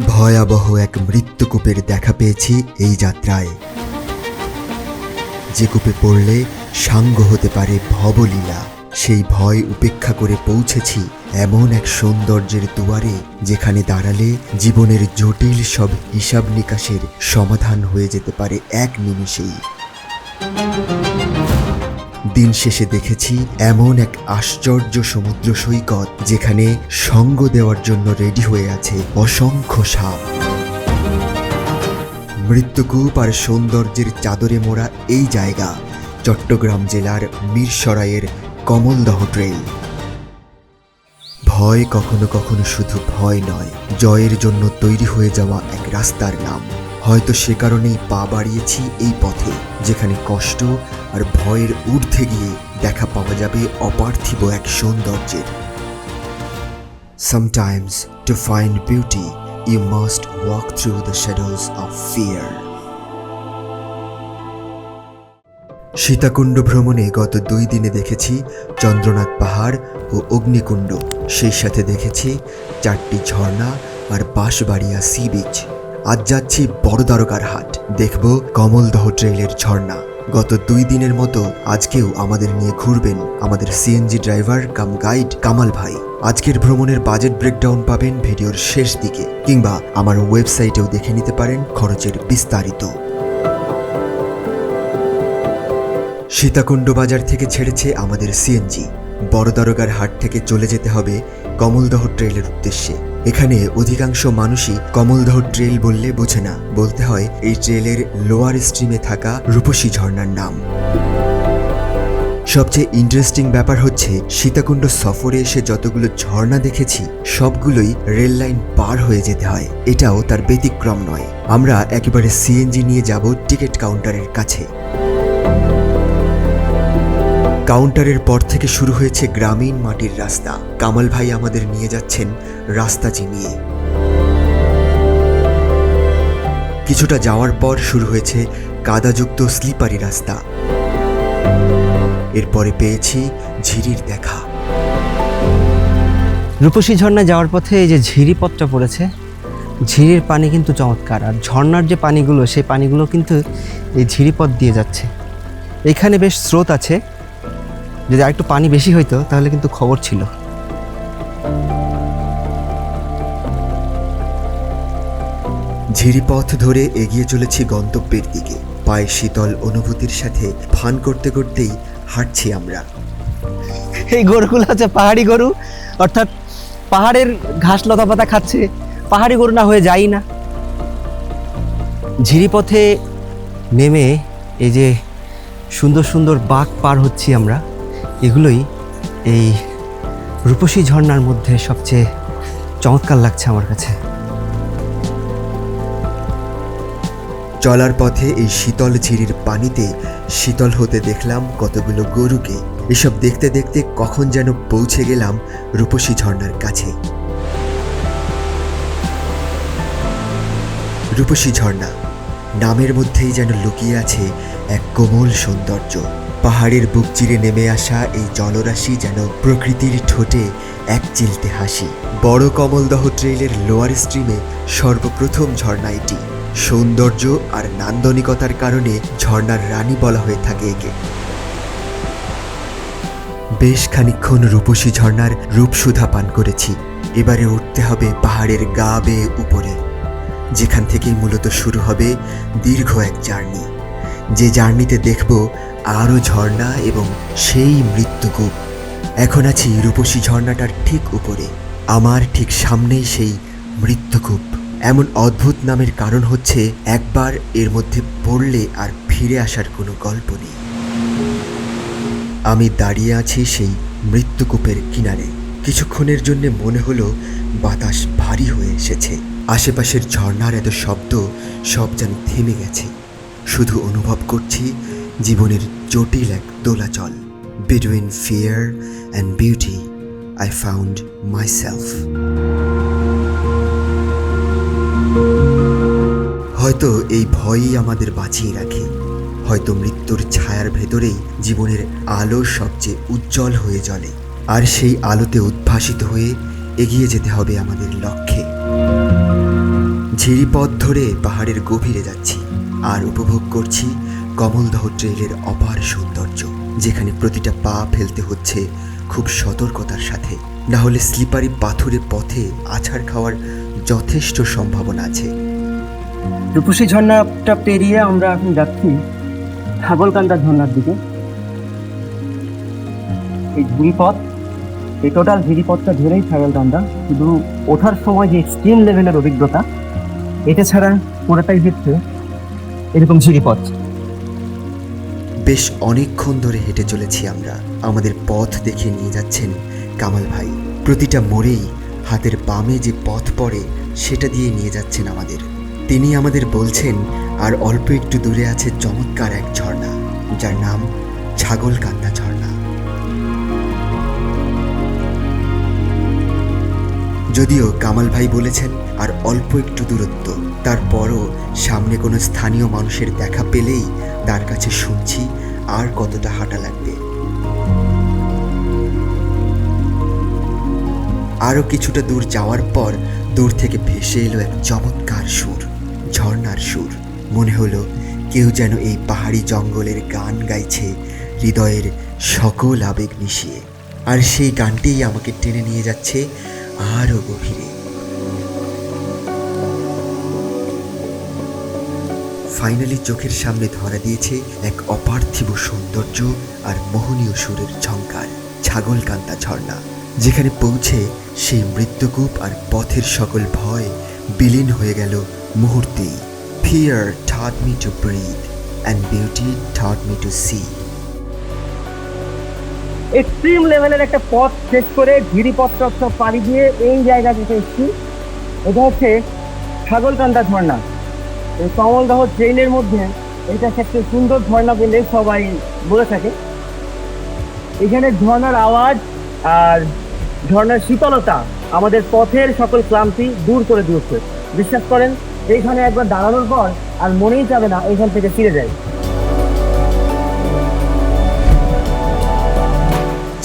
ভয়াবহ এক মৃত্যুকূপের দেখা পেয়েছি এই যাত্রায়। যে কূপে পড়লে সাঙ্গ হতে পারে ভবলীলা, সেই ভয় উপেক্ষা করে পৌঁছেছি এমন এক সৌন্দর্যের দুয়ারে যেখানে দাঁড়ালে জীবনের জটিল সব হিসাব নিকাশের সমাধান হয়ে যেতে পারে এক নিমিষেই। দিন শেষে দেখেছি এমন এক আশ্চর্য সমুদ্র সৈকত যেখানে সঙ্গ দেওয়ার জন্য রেডি হয়ে আছে অসংখ্য সাপ। মৃত্যুকূপ আর সৌন্দর্যের চাদরে মোড়া এই জায়গা চট্টগ্রাম জেলার মিরসরাইয়ের কমলদহ ট্রেল। ভয় কখনো কখনো শুধু ভয় নয়, জয়ের জন্য তৈরি হয়ে যাওয়া এক রাস্তার নাম। হয়তো সে কারণেই পা বাড়িয়েছি এই পথে, যেখানে কষ্ট আর ভয়ের ঊর্ধ্বে গিয়ে দেখা পাওয়া যাবে অপার্থিব এক সৌন্দর্যের। Sometimes to find beauty you must walk through the shadows of fear. Sitakunda ভ্রমণে গত দুই দিনে দেখেছি চন্দ্রনাথ পাহাড় ও অগ্নিকুণ্ড। সেই সাথে দেখেছি চারটি ঝর্ণা আর বাঁশবাড়িয়া সি বিচ। আজ যাচ্ছি বড় দ্বারকার হাট। দেখব কমলদহ ট্রেইলের ঝর্ণা। গত দুই দিনের মতো আজকেও আমাদের নিয়ে ঘুরবেন আমাদের CNG driver, cum guide, Kamal ভাই। আজকের ভ্রমণের বাজেট ব্রেকডাউন পাবেন ভিডিওর শেষ দিকে, কিংবা আমার ওয়েবসাইটেও দেখে নিতে পারেন খরচের বিস্তারিত। সীতাকুণ্ড বাজার থেকে ছেড়েছে আমাদের সিএনজি। বড় দরগার হাট থেকে চলে যেতে হবে কমলদহ ট্রেলের উদ্দেশ্যে। এখানে অধিকাংশ মানুষই কমলধর ট্রেল বললে বোঝে না। বলতে হয়, এই ট্রেলের লোয়ার স্ট্রিমে থাকা রূপসী ঝর্ণার নাম। সবচেয়ে ইন্টারেস্টিং ব্যাপার হচ্ছে, সীতাকুণ্ড সফরে এসে যতগুলো ঝর্ণা দেখেছি, সবগুলোই রেল লাইন পার হয়ে যেতে হয়। এটাও তার ব্যতিক্রম নয়। আমরা একেবারে সিএনজি নিয়ে যাব টিকিট কাউন্টারের কাছে। কাউন্টারের পর থেকে শুরু হয়েছে গ্রামীণ মাটির রাস্তা। কামাল ভাই আমাদের নিয়ে যাচ্ছেন রাস্তা চিনিয়ে। কিছুটা যাওয়ার পর শুরু হয়েছে কাদাযুক্ত স্লিপারি রাস্তা। এরপরে পেয়েছি ঝিরির দেখা। রূপসী ঝর্ণা যাওয়ার পথে এই যে ঝিরি পথটা পড়েছে, ঝিরির পানি কিন্তু চমৎকার। আর ঝর্ণার যে পানিগুলো, সেই পানিগুলো কিন্তু এই ঝিরি পথ দিয়ে যাচ্ছে। এখানে বেশ স্রোত আছে। যদি আরেকটু পানি বেশি হইতো তাহলে কিন্তু খবর ছিল। ঝিরিপথ ধরে এগিয়ে চলেছি গন্তব্যের দিকে। পায়ে শীতল অনুভূতির সাথে ফান করতে করতেই হাঁটছি আমরা। এই গরুগুলো হচ্ছে পাহাড়ি গরু। অর্থাৎ পাহাড়ের ঘাস লতা পাতা খাচ্ছে। পাহাড়ি গরু না হয়ে যাই না। ঝিরিপথে নেমে এই যে সুন্দর সুন্দর বাঘ পার হচ্ছি আমরা। এগুলোই এই রূপসী ঝর্ণার মধ্যে সবচেয়ে চমৎকার লাগছে আমার কাছে। চলার পথে এই শীতল ঝিরির পানিতে শীতল হতে দেখলাম কতগুলো গরুকে। এসব দেখতে দেখতে কখন যেন পৌঁছে গেলাম রূপসী ঝর্ণার কাছে। রূপসী ঝর্ণা, নামের মধ্যেই যেন লুকিয়ে আছে এক কোমল সৌন্দর্য। পাহাড়ের বুক চিরে নেমে আসা এই জলরাশি যেন প্রকৃতির ঠোঁটে এক চিলতে হাসি। বড় কমলদহ ট্রেইলের লোয়ার স্ট্রিমে সর্বপ্রথম ঝর্ণা এটি। সৌন্দর্য আর নান্দনিকতার কারণে ঝর্ণার রানী বলা হয়ে থাকে একে। বেশ খানিক্ষণ রূপসী ঝর্ণার রূপসুধা পান করেছি। এবারে উঠতে হবে পাহাড়ের গা বেয়ে উপরে। যেখান থেকেই মূলত শুরু হবে দীর্ঘ এক জার্নি। যে জার্নিতে দেখব আরও ঝর্ণা এবং সেই মৃত্যুকূপ। এখন আছি রূপসী ঝর্ণাটার ঠিক উপরে। আমার ঠিক সামনেই সেই মৃত্যুকূপ। এমন অদ্ভুত নামের কারণ হচ্ছে, একবার এর মধ্যে পড়লে আর ফিরে আসার কোনো গল্প নেই। আমি দাঁড়িয়ে আছি সেই মৃত্যুকূপের কিনারে। কিছুক্ষণের জন্য মনে হলো, বাতাস ভারী হয়ে এসেছে। আশেপাশের ঝর্ণার এত শব্দ, সব যেন থেমে গেছে। শুধু অনুভব করছি জীবনের জটিল এক দোলাচল between fear and beauty I found myself হয়তো এই ভয়ই আমাদের বাঁচিয়ে রাখে, হয়তো মৃত্যুর ছায়ার ভেতরেই জীবনের আলো সবচেয়ে উজ্জ্বল হয়ে জ্বলে, আর সেই আলোতে উদ্ভাসিত হয়ে এগিয়ে যেতে হবে আমাদের লক্ষ্যে। ঝিরিপথ ধরে পাহাড়ের গভীরে যাচ্ছি, আর উপভোগ করছি কমলদহ ট্রেইলের অপার সৌন্দর্য, যেখানে প্রতিটা পা ফেলতে হচ্ছে খুব সতর্কতার সাথে। না হলে স্লিপারি পাথুরে পথে আছাড় খাওয়ার যথেষ্ট সম্ভাবনা আছে। রূপসী ঝর্ণাটা পেরিয়ে আমরা এখন যাচ্ছি ছাগলকান্দা ঝর্ণার দিকে। এই ঝিরিপথ এই টোটাল ঝিরিপথটা ধরেই ছাগলকান্দা শুধু ওঠার সময় যে এক্সট্রিম লেভেলের অভিজ্ঞতা, এটা ছাড়া পুরোটাই হচ্ছে এরকম ঝিরিপথ বেশ অনেকক্ষণ ধরে হেঁটে চলেছি আমরা। আমাদের পথ দেখে নিয়ে যাচ্ছেন কামাল ভাই। প্রতিটা মোড়েই হাতের বামে যে পথ পড়ে, সেটা দিয়ে নিয়ে যাচ্ছেন আমাদের। তিনি আমাদের বলছেন, আর অল্প একটু দূরে আছে চমৎকার এক ঝর্ণা, যার নাম ছাগলকান্দা ঝর্ণা। যদিও কামাল ভাই বলেছেন, আর অল্প একটু দূরত্ব। তারপরও সামনে কোনো স্থানীয় মানুষের দেখা পেলেই তার কাছে শুনছি আর কতটা হাঁটা লাগবে। আরও কিছুটা দূর যাওয়ার পর দূর থেকে ভেসে এলো এক চমৎকার সুর, ঝর্ণার সুর। মনে হলো কেউ যেন এই পাহাড়ি জঙ্গলের গান গাইছে হৃদয়ের সকল আবেগ মিশিয়ে। আর সেই গানটিই আমাকে টেনে নিয়ে যাচ্ছে আরও গভীরে। ফাইনালি চোখের সামনে ধরা দিয়েছে এক অপার্থিব সৌন্দর্য আর মোহনীয় সুরের ঝঙ্কার ছাগলকান্তা ঝর্ণা, যেখানে পৌঁছে সেই মৃত্যুকূপ আর পথের সকল ভয় বিলীন হয়ে গেল মুহূর্তেই fear taught me to breathe and beauty taught me to see extreme লেভেলের একটা পথ শেষ করে ঝিরিপথটা সব পাড়ি দিয়ে এই জায়গা যেতে এসেছি। এটা হচ্ছে ছাগলকান্দা ঝর্ণা। কমলদহ ট্রেইলের মধ্যে এটা সবচেয়ে সুন্দর ঝর্ণা বলে সবাই বলে থাকে। এখানে ঝর্ণার আওয়াজ আর ঝর্ণার শীতলতা আমাদের পথের সকল ক্লান্তি দূর করে দিয়েছে। বিশ্বাস করেন, এইখানে একবার দাঁড়ানোর পর আর মনেই যাবে না এইখান থেকে ফিরে যায়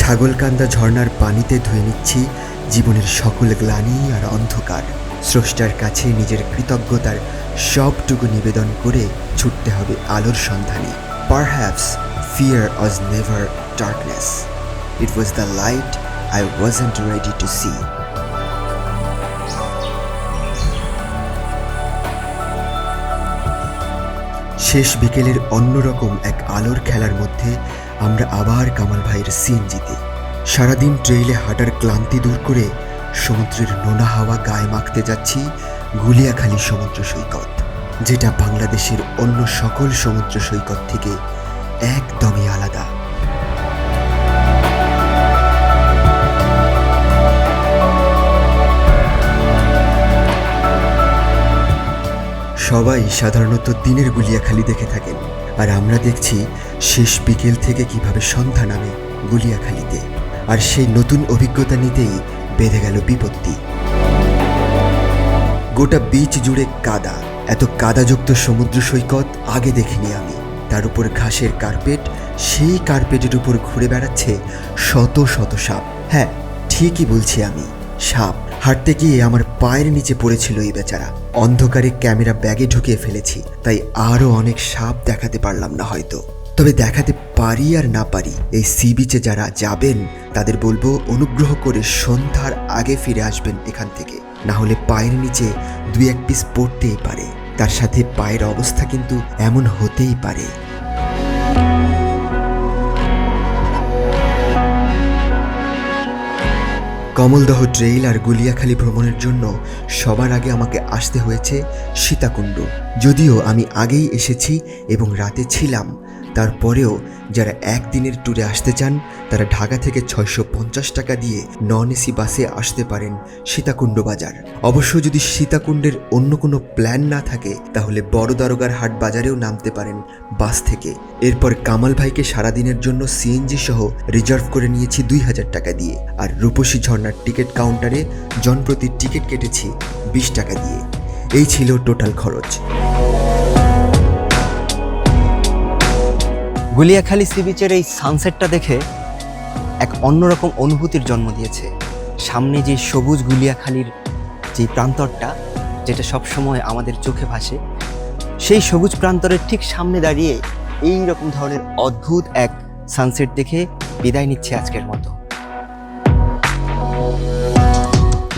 ছাগলকান্দা ঝর্ণার পানিতে ধুয়ে নিচ্ছি জীবনের সকল গ্লানি আর অন্ধকার। স্রষ্টার কাছে নিজের কৃতজ্ঞতার সবটুকু নিবেদন করে ছুটতে হবে আলোর সন্ধানে। Perhaps fear was never darkness it was the light I wasn't ready to see শেষ বিকেলের অন্যরকম এক আলোর খেলার মধ্যে আমরা আবার কামাল ভাইয়ের সিন জিতে সারাদিন ট্রেইলে হাঁটার ক্লান্তি দূর করে সমুদ্রের নোনা হাওয়া গায়ে মাখতে যাচ্ছি গুলিয়াখালী সমুদ্র সৈকত, যেটা বাংলাদেশের অন্য সকল সমুদ্র সৈকত থেকে একদমই আলাদা। সবাই সাধারণত দিনের গুলিয়াখালি দেখে থাকেন, আর আমরা দেখছি শেষ বিকেল থেকে কীভাবে সন্ধ্যা নামে গুলিয়াখালিতে, আর সেই নতুন অভিজ্ঞতা নিতেই বেঁধে গেল বিপত্তি। গোটা বিচ জুড়ে কাদা। এত কাদাযুক্ত সমুদ্র সৈকত আগে দেখিনি আমি। তার উপর ঘাসের কার্পেট, সেই কার্পেটের উপর ঘুরে বেড়াচ্ছে শত শত সাপ। হ্যাঁ ঠিকই বলছি আমি, সাপ। হাঁটতে গিয়ে আমার পায়ের নিচে পড়েছিল এই বেচারা। অন্ধকারে ক্যামেরা ব্যাগে ঢুকিয়ে ফেলেছি, তাই আরও অনেক সাপ দেখাতে পারলাম না হয়তো। তবে দেখাতে পারি আর না পারি, এই সি বিচে যারা যাবেন, তাদের বলব অনুগ্রহ করে সন্ধ্যার আগে ফিরে আসবেন এখান থেকে। না হলে পায়ের নিচে দুই এক পিস পড়তেই পারে। তার সাথে পায়ের অবস্থা কিন্তু এমন হতেই পারে। কমলদহ ট্রেইল আর গুলিয়াখালী ভ্রমণের জন্য সবার আগে আমাকে আসতে হয়েছে সীতাকুণ্ড। যদিও আমি আগেই এসেছি এবং রাতে ছিলাম তারপরেও যারা একদিনের ট্যুরে আসতে চান, তারা ঢাকা থেকে ছয়শো পঞ্চাশ টাকা দিয়ে নন এসি বাসে আসতে পারেন সীতাকুণ্ড বাজার। অবশ্য যদি সীতাকুণ্ডের অন্য কোনো প্ল্যান না থাকে, তাহলে বড় দারোগার হাট বাজারেও নামতে পারেন বাস থেকে। এরপর কামাল ভাইকে সারাদিনের জন্য সিএনজি সহ রিজার্ভ করে নিয়েছি দুই হাজার টাকা দিয়ে। আর রূপসী ঝর্ণার টিকিট কাউন্টারে জনপ্রতি টিকিট কেটেছি বিশ টাকা দিয়ে। এই ছিল টোটাল খরচ। গুলিয়াখালী সি বিচের এই সানসেটটা দেখে এক অন্যরকম অনুভূতির জন্ম দিয়েছে। সামনে যে সবুজ গুলিয়াখালীর যে প্রান্তরটা, যেটা সবসময় আমাদের চোখে ভাসে, সেই সবুজ প্রান্তরের ঠিক সামনে দাঁড়িয়ে এই রকম ধরনের অদ্ভুত এক সানসেট দেখে বিদায় নিচ্ছে আজকের মতো।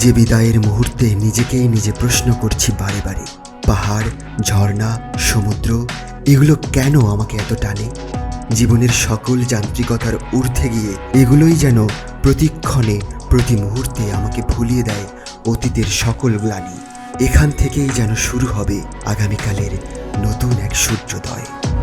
যে বিদায়ের মুহূর্তে নিজেকেই নিজে প্রশ্ন করছি বারে বারে, পাহাড়, ঝর্ণা, সমুদ্র, এগুলো কেন আমাকে এত টানে? জীবনের সকল যান্ত্রিকতার ঊর্ধ্বে গিয়ে এগুলোই যেন প্রতিক্ষণে, প্রতি মুহূর্তে আমাকে ভুলিয়ে দেয় অতীতের সকল গ্লানি। এখান থেকেই যেন শুরু হবে আগামীকালের নতুন এক সূর্যোদয়।